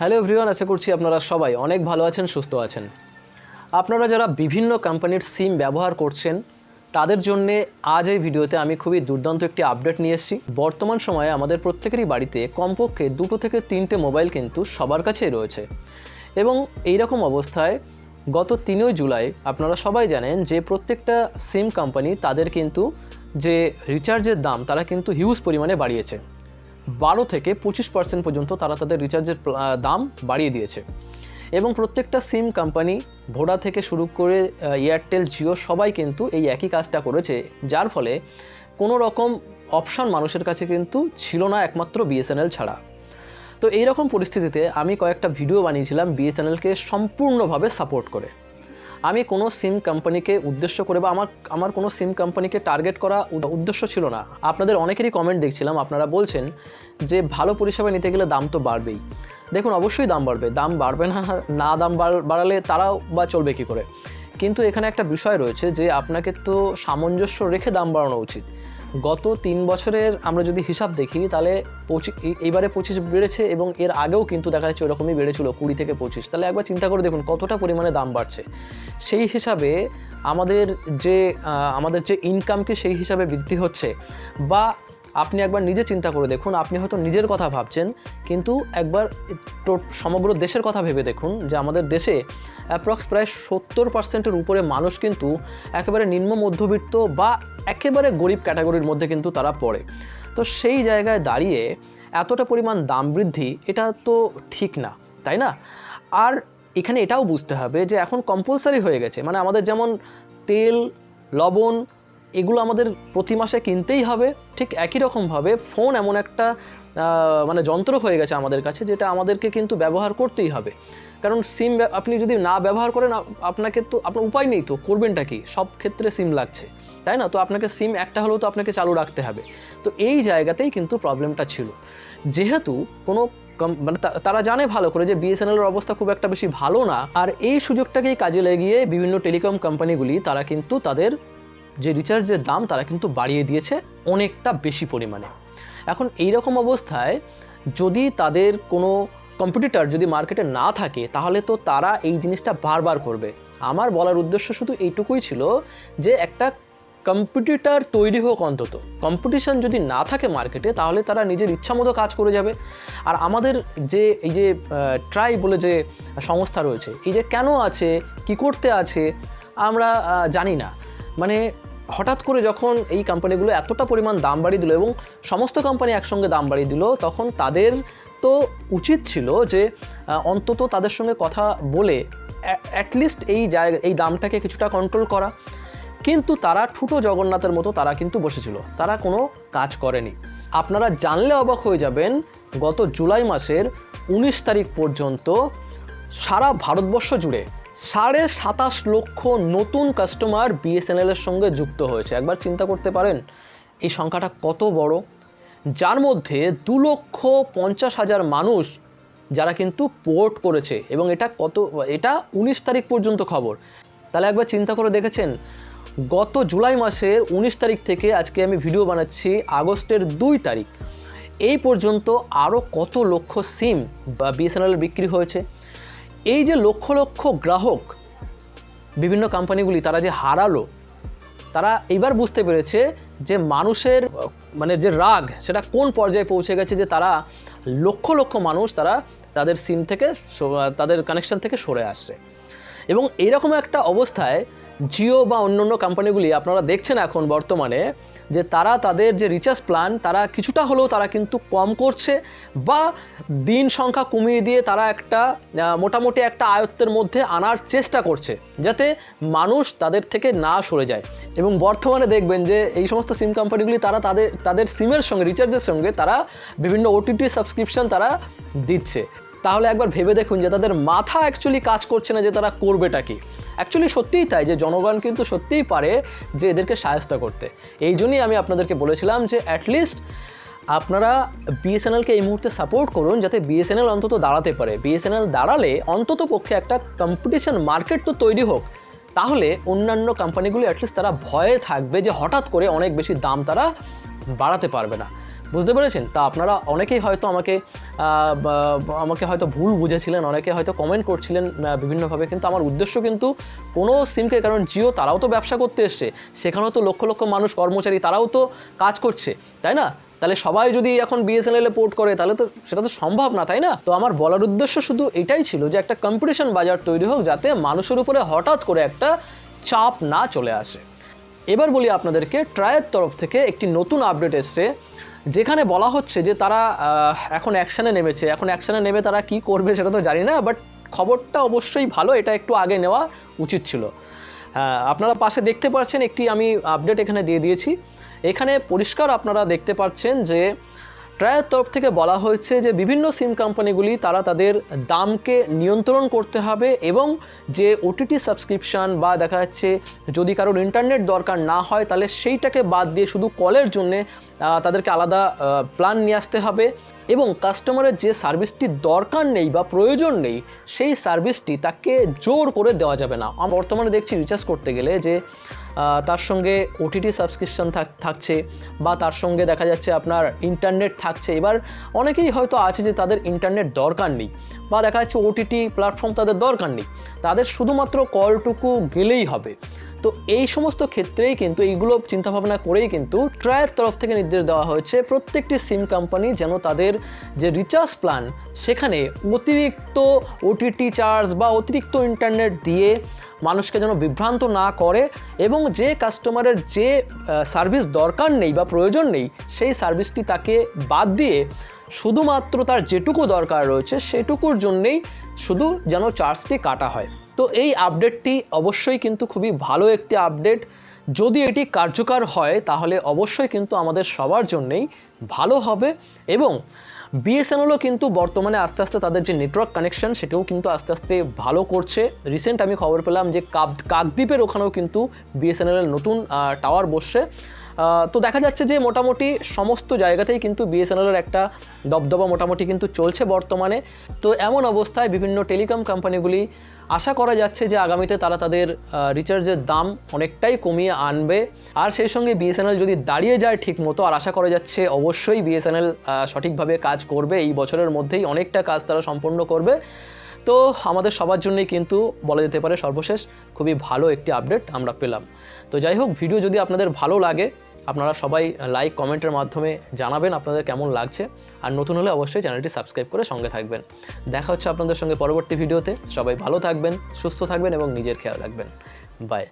Hello everyone, আশা করছি আপনারা সবাই অনেক ভালো আছেন, সুস্থ আছেন। আপনারা যারা বিভিন্ন কোম্পানির সিম ব্যবহার করছেন, তাদের জন্যে আজ এই ভিডিওতে আমি খুবই দুর্দান্ত একটি আপডেট নিয়ে এসেছি। বর্তমান সময়ে আমাদের প্রত্যেকেরই বাড়িতে কমপক্ষে দুটো থেকে তিনটে মোবাইল কিন্তু সবার কাছেই রয়েছে। এবং এই রকম অবস্থায় গত তিনই জুলাই আপনারা সবাই জানেন যে প্রত্যেকটা সিম কোম্পানি তাদের কিন্তু যে রিচার্জের দাম, তারা কিন্তু হিউজ পরিমাণে বাড়িয়েছে। বারো থেকে পঁচিশ পার্সেন্ট পর্যন্ত তারা তাদের রিচার্জের দাম বাড়িয়ে দিয়েছে। এবং প্রত্যেকটা সিম কোম্পানি ভোডা থেকে শুরু করে এয়ারটেল জিও সবাই কিন্তু এই একই কাজটা করেছে, যার ফলে কোনো রকম অপশন মানুষের কাছে কিন্তু ছিল না একমাত্র বিএসএনএল ছাড়া। তো এই রকম পরিস্থিতিতে আমি কয়েকটা ভিডিও বানিয়েছিলাম বিএসএনএলকে সম্পূর্ণভাবে সাপোর্ট করে। আমি কোনো সিম কোম্পানিকে উদ্দেশ্য করে বা আমার আমার কোনো সিম কোম্পানিকে টার্গেট করা উদ্দেশ্য ছিল না। আপনাদের অনেকেরই কমেন্ট দেখছিলাম, আপনারা বলছেন যে ভালো পরিষেবা নিতে গেলে দাম তো বাড়বেই। দেখুন, অবশ্যই দাম বাড়বে। দাম বাড়বে না না দাম বাড়- বাড়ালে তারাও বা চলবে কী করে? কিন্তু এখানে একটা বিষয় রয়েছে যে আপনাকে তো সামঞ্জস্য রেখে দাম বাড়ানো উচিত। গত তিন বছরের আমরা যদি হিসাব দেখি, তাহলে পঁচিশ এইবারে পঁচিশ বেড়েছে এবং এর আগেও কিন্তু দেখা যাচ্ছে ওরকমই বেড়েছিল, কুড়ি থেকে পঁচিশ। তাহলে একবার চিন্তা করে দেখুন কতটা পরিমাণে দাম বাড়ছে। সেই হিসাবে আমাদের যে আমাদের যে ইনকামকে সেই হিসাবে বৃদ্ধি হচ্ছে বা আপনি একবার নিজে চিন্তা করে দেখুন, আপনি হয়তো নিজের কথা ভাবছেন, কিন্তু একবার সমগ্র দেশের কথা ভেবে দেখুন যে আমাদের দেশে অ্যাপ্রক্স প্রায় সত্তর পার্সেন্টের উপরে মানুষ কিন্তু একেবারে নিম্ন মধ্যবিত্ত বা একেবারে গরিব ক্যাটাগরির মধ্যে কিন্তু তারা পড়ে। তো সেই জায়গায় দাঁড়িয়ে এতটা পরিমাণ দাম বৃদ্ধি, এটা তো ঠিক না, তাই না? আর এখানে এটাও বুঝতে হবে যে এখন কম্পালসারি হয়ে গেছে মানে আমাদের যেমন তেল, লবণ এগুলো আমাদের প্রতি মাসে কিনতেই হবে, ঠিক একই রকমভাবে ফোন এমন একটা মানে যন্ত্র হয়ে গেছে আমাদের কাছে যেটা আমাদেরকে কিন্তু ব্যবহার করতেই হবে। কারণ সিম আপনি যদি না ব্যবহার করেন আপনাকে তো, আপনার উপায় নেই তো, করবেনটা কি? সব ক্ষেত্রে সিম লাগছে, তাই না? তো আপনাকে সিম একটা হলেও তো আপনাকে চালু রাখতে হবে। তো এই জায়গাতেই কিন্তু প্রবলেমটা ছিল। যেহেতু কোনো মানে তারা জানে ভালো করে যে বিএসএনএলের অবস্থা খুব একটা বেশি ভালো না, আর এই সুযোগটাকেই কাজে লাগিয়ে বিভিন্ন টেলিকম কোম্পানিগুলি, তারা কিন্তু তাদের যে রিচার্জের দাম তারা কিন্তু বাড়িয়ে দিয়েছে অনেকটা বেশি পরিমাণে। এখন এই রকম অবস্থায় যদি তাদের কোনো কম্পিটিটর যদি মার্কেটে না থাকে, তাহলে তো তারা এই জিনিসটা বারবার করবে। আমার বলার উদ্দেশ্য শুধু এইটুকুই ছিল যে একটা কম্পিটিটার তৈরি হোক অন্তত। কম্পিটিশন যদি না থাকে মার্কেটে তাহলে তারা নিজের ইচ্ছামতো কাজ করে যাবে। আর আমাদের যে, এই যে ট্রাই বলে যে সংস্থা রয়েছে, এই যে কেন আছে, কি করতে আছে, আমরা জানি না। মানে হঠাৎ করে যখন এই কোম্পানিগুলো এতটা পরিমাণ দাম বাড়িয়ে দিল এবং সমস্ত কোম্পানি একসঙ্গে দাম বাড়িয়ে দিল, তখন তাদের তো উচিত ছিল যে অন্তত তাদের সঙ্গে কথা বলে অ্যাটলিস্ট এই জায়গা, এই দামটাকে কিছুটা কন্ট্রোল করা। কিন্তু তারা ঠুটো জগন্নাথের মতো তারা কিন্তু বসেছিল। তারা কোনো কাজ করেনি। আপনারা জানলে অবাক হয়ে যাবেন, গত জুলাই মাসের উনিশ তারিখ পর্যন্ত সারা ভারতবর্ষ জুড়ে সাড়ে সাতাশ লক্ষ নতুন কাস্টমার বিএসএনএল এর সঙ্গে যুক্ত হয়েছে। একবার চিন্তা করতে পারেন, এই সংখ্যাটা কত বড়? যার মধ্যে দু লক্ষ পঞ্চাশ হাজার মানুষ যারা কিন্তু পোর্ট করেছে এবং এটা কত, এটা উনিশ তারিখ পর্যন্ত খবর। তাহলে একবার চিন্তা করে দেখেছেন, গত জুলাই মাসের উনিশ তারিখ থেকে আজকে আমি ভিডিও বানাচ্ছি আগস্টের দুই তারিখ। এই পর্যন্ত আরও কত লক্ষ সিম বা বিএসএনএল বিক্রি হয়েছে? এই যে লক্ষ লক্ষ গ্রাহক, বিভিন্ন কোম্পানিগুলি তারা যে হারালো, তারা এইবার বুঝতে পেরেছে যে মানুষের মানে যে রাগ, সেটা কোন পর্যায়ে পৌঁছে গেছে যে তারা লক্ষ লক্ষ মানুষ তারা তাদের সিম থেকে তাদের কানেকশন থেকে সরে আসছে। এবং এইরকম একটা অবস্থায় জিও বা অন্যান্য কোম্পানিগুলি, আপনারা দেখছেন এখন বর্তমানে যে তারা তাদের যে রিচার্জ প্ল্যান তারা কিছুটা হলেও তারা কিন্তু কম করছে বা দিন সংখ্যা কমিয়ে দিয়ে তারা একটা মোটামুটি একটা আয়ত্তের মধ্যে আনার চেষ্টা করছে যাতে মানুষ তাদের থেকে না সরে যায়। এবং বর্তমানে দেখবেন যে এই সমস্ত সিম কোম্পানিগুলি তারা তাদের তাদের সিমের সঙ্গে রিচার্জের সঙ্গে তারা বিভিন্ন ওটিটি সাবস্ক্রিপশন তারা দিচ্ছে। তাহলে একবার ভেবে দেখুন যে তাদের মাথা অ্যাকচুয়ালি কাজ করছে না যে তারা করবেটা কি। অ্যাকচুয়ালি সত্যিই তাই যে জনগণ কিন্তু সত্যিই পারে যে এদেরকে সাহায্য করতে। এই জন্যই আমি আপনাদেরকে বলেছিলাম যে অ্যাটলিস্ট আপনারা বিএসএনএলকে এই মুহূর্তে সাপোর্ট করুন যাতে বিএসএনএল অন্তত দাঁড়াতে পারে। বিএসএনএল দাঁড়ালে অন্তত পক্ষে একটা কম্পিটিশন মার্কেট তো তৈরি হোক। তাহলে অন্যান্য কোম্পানিগুলি অ্যাটলিস্ট তারা ভয়ে থাকবে যে হঠাৎ করে অনেক বেশি দাম তারা বাড়াতে পারবে না। বুঝতে পেরেছেন? তা আপনারা অনেকেই হয়তো আমাকে আমাকে হয়তো ভুল বুঝেছিলেন, অনেকে হয়তো কমেন্ট করছিলেন বিভিন্নভাবে, কিন্তু আমার উদ্দেশ্য কিন্তু কোনো সিমকে, কারণ জিও তারাও তো ব্যবসা করতে এসছে, সেখানেও তো লক্ষ লক্ষ মানুষ কর্মচারী, তারাও তো কাজ করছে, তাই না? তাহলে সবাই যদি এখন বিএসএনএল এ পোর্ট করে, তাহলে তো সেটা তো সম্ভব না, তাই না? তো আমার বলার উদ্দেশ্য শুধু এটাই ছিল যে একটা কম্পিটিশন বাজার তৈরি হোক, যাতে মানুষের উপরে হঠাৎ করে একটা চাপ না চলে আসে। এবার বলি আপনাদেরকে ট্রায়ের তরফ থেকে একটি নতুন আপডেট এসছে যেখানে বলা হচ্ছে যে তারা এখন অ্যাকশানে নেমেছে। এখন অ্যাকশানে নেমে তারা কি করবে সেটা তো জানি না বাট খবরটা অবশ্যই ভালো, এটা একটু আগে নেওয়া উচিত ছিল। আপনারা পাশে দেখতে পাচ্ছেন একটি আমি আপডেট এখানে দিয়ে দিয়েছি। এখানে পরিষ্কার আপনারা দেখতে পাচ্ছেন যে ট্রায়ের তরফ থেকে বলা হয়েছে যে বিভিন্ন সিম কোম্পানিগুলি তারা তাদের দামকে নিয়ন্ত্রণ করতে হবে এবং যে ওটিটি সাবস্ক্রিপশন বা দেখা যাচ্ছে যদি কারোর ইন্টারনেট দরকার না হয়, তাহলে সেইটাকে বাদ দিয়ে শুধু কলের জন্যে তাদেরকে আলাদা প্ল্যান নিয়ে আসতে হবে এবং কাস্টমারের যে সার্ভিসটি দরকার নেই বা প্রয়োজন নেই, সেই সার্ভিসটি তাকে জোর করে দেওয়া যাবে না। আমরা বর্তমানে দেখছি রিচার্জ করতে গেলে যে তার সঙ্গে ওটিটি সাবস্ক্রিপশন থাকছে বা তার সঙ্গে দেখা যাচ্ছে আপনার ইন্টারনেট থাকছে। এবার অনেকেই হয়তো আছে যে তাদের ইন্টারনেট দরকার নেই বা দেখা যাচ্ছে ওটিটি প্ল্যাটফর্ম তাদের দরকার নেই। তাদের শুধুমাত্র কলটুকু গেলেই হবে। তো এই সমস্ত ক্ষেত্রেই কিন্তু এইগুলো চিন্তাভাবনা করেই কিন্তু ট্রায়ের তরফ থেকে নির্দেশ দেওয়া হয়েছে প্রত্যেকটি সিম কোম্পানি যেন তাদের যে রিচার্জ প্ল্যান সেখানে অতিরিক্ত ওটিটি চার্জ বা অতিরিক্ত ইন্টারনেট দিয়ে মানুষকে যেন বিভ্রান্ত না করে এবং যে কাস্টমারের যে সার্ভিস দরকার নেই বা প্রয়োজন নেই সেই সার্ভিসটি তাকে বাদ দিয়ে শুধুমাত্র তার যেটুকু দরকার রয়েছে সেটুকুর জন্যেই শুধু যেন চার্জটি কাটা হয়। তো এই আপডেটটি অবশ্যই কিন্তু খুবই ভালো একটি আপডেট যদি এটি কার্যকর হয়, তাহলে অবশ্যই কিন্তু আমাদের সবার জন্যেই ভালো হবে এবং বিএসএনএলও কিন্তু বর্তমানে আস্তে আস্তে তাদের যে নেটওয়ার্ক কানেকশন সেটাও কিন্তু আস্তে আস্তে ভালো করছে। রিসেন্ট আমি খবর পেলাম যে কাক কাকদ্বীপের ওখানেও কিন্তু বিএসএনএল নতুন টাওয়ার বসছে। তো দেখা যাচ্ছে যে মোটামুটি সমস্ত জায়গাতেই কিন্তু বিএসএনএলের একটা দবদবা মোটামুটি কিন্তু চলছে বর্তমানে। তো এমন অবস্থায় বিভিন্ন টেলিকম কোম্পানিগুলি আশা করা যাচ্ছে যে আগামীতে তারা তাদের রিচার্জের দাম অনেকটাই কমিয়ে আনবে। আর সেই সঙ্গে বিএসএনএল যদি দাঁড়িয়ে যায় ঠিক মতো আর আশা করা যাচ্ছে অবশ্যই বিএসএনএল সঠিকভাবে কাজ করবে। এই বছরের মধ্যেই অনেকটা কাজ তারা সম্পন্ন করবে। তো আমাদের সবার জন্যই কিন্তু বলা যেতে পারে সর্বশেষ, খুবই ভালো একটি আপডেট আমরা পেলাম। তো যাই হোক ভিডিও যদি আপনাদের ভালো লাগে আপনারা সবাই লাইক কমেন্টের মাধ্যমে জানাবেন আপনাদের কেমন লাগছে। আর নতুন হলে অবশ্যই চ্যানেলটি সাবস্ক্রাইব করে সঙ্গে থাকবেন। দেখা হচ্ছে আপনাদের সঙ্গে পরবর্তী ভিডিওতে সবাই ভালো থাকবেন, সুস্থ থাকবেন এবং নিজের খেয়াল রাখবেন। বাই